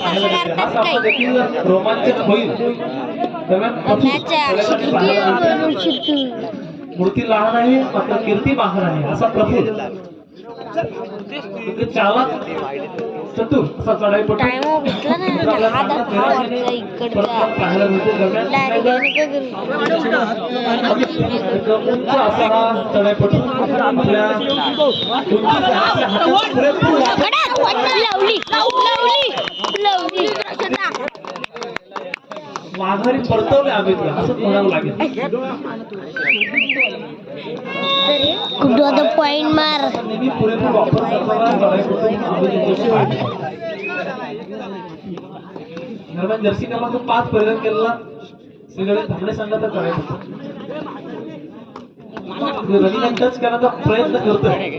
तसं काही रोमांचक होईल मूर्ती लहान आहे मात्र कीर्ती महान आहे असा प्रभू चालक चतुर असा चढाईपटू उंच असा हा चढाईपटू आपल्या हातात पुरेपूर माघारी परतवले आंबेडकर असं म्हणावं लागेल. कुठं पॉइंट मार. नेहमी पुरेपूर वापर करणारा चढाईपटू आंबेडकरची पाठ. दरम्यान जर्सी क्रमांक पाच परिधान केलेला श्रीगणेश धामणे संघाचा चढाईपटू रनिंग टच करण्याचा प्रयत्न करतोय.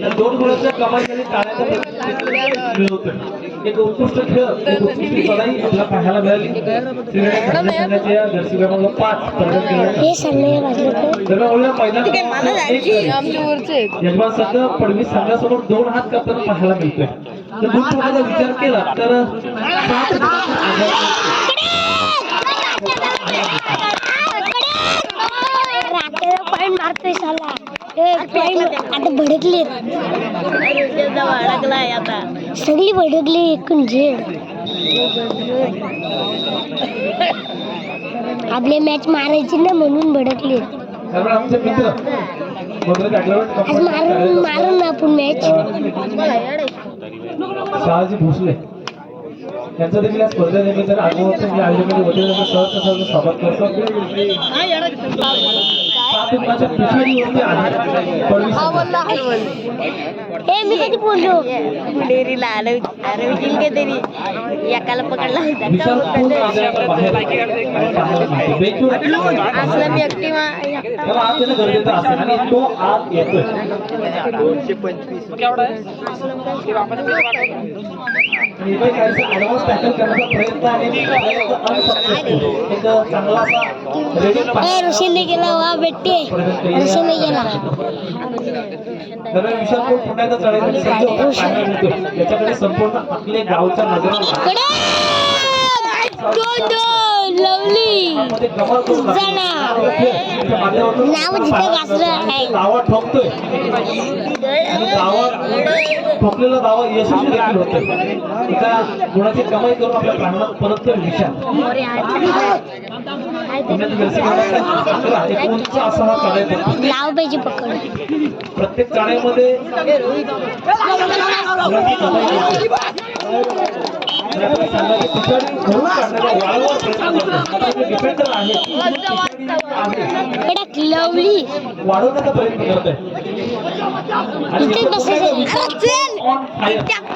या दोन गुणांच्या कमाईसाठी टाळ्याचा प्रतिसाद मिळवतोय एक उत्कृष्ट खेळ एक उत्कृष्ट चढाई आपल्याला पाहायला मिळाली श्रीगणेश संघाच्या जर्सी क्रमांक पाच हे दरम्यान उद्या मैदानात एक यजमान संघ पडवी संघासमोर दोन हात करताना पाहायला मिळतोय जर गुण ठेवण्याचा विचार केला तर सात. पॉइंट मारतोय साला आता भडकले सगळी भडकली एकूण झेड. आपले मॅच मारायची ना म्हणून भडकले आज मारून मारून ना आपण मॅच शहाजी भोसले. यांचं देखील वतीने त्यांचं सहर्ष सहर्ष स्वागत करतो. सात गुणाच्या पिछाडीवरती आहे हे मी कधी बोललो? डेरीला आलं अरे तरी? एकाला पकडला. असला मी एकटी. आणि तो आत इथे काहीसं advance tackle करण्याचा प्रयत्न आणि प्रयत्न unsuccessful. एक चांगला असा ready ए ऋषीने गेला वा बेटे ऋषीने गेला दरम्यान विशाल कोण पुन्हा एकदा चढाईसाठी सज्ज होताना पाहायला मिळतोय. त्याच्याकडे संपूर्ण आपले गावच्या नजरा लवली. नाव जिथं गाजलं आहे. ठोकतोय. ठोकलेला दावा यशस्वी देखील होतोय. एका गुणाची कमाई करून आपल्या प्रांगणात एक उंच असा हा चढाई पडतो. लाव पाहिजे पकड. प्रत्येक चढाईमध्ये काढण्याचा वारंवार प्रयत्न करतो आहे?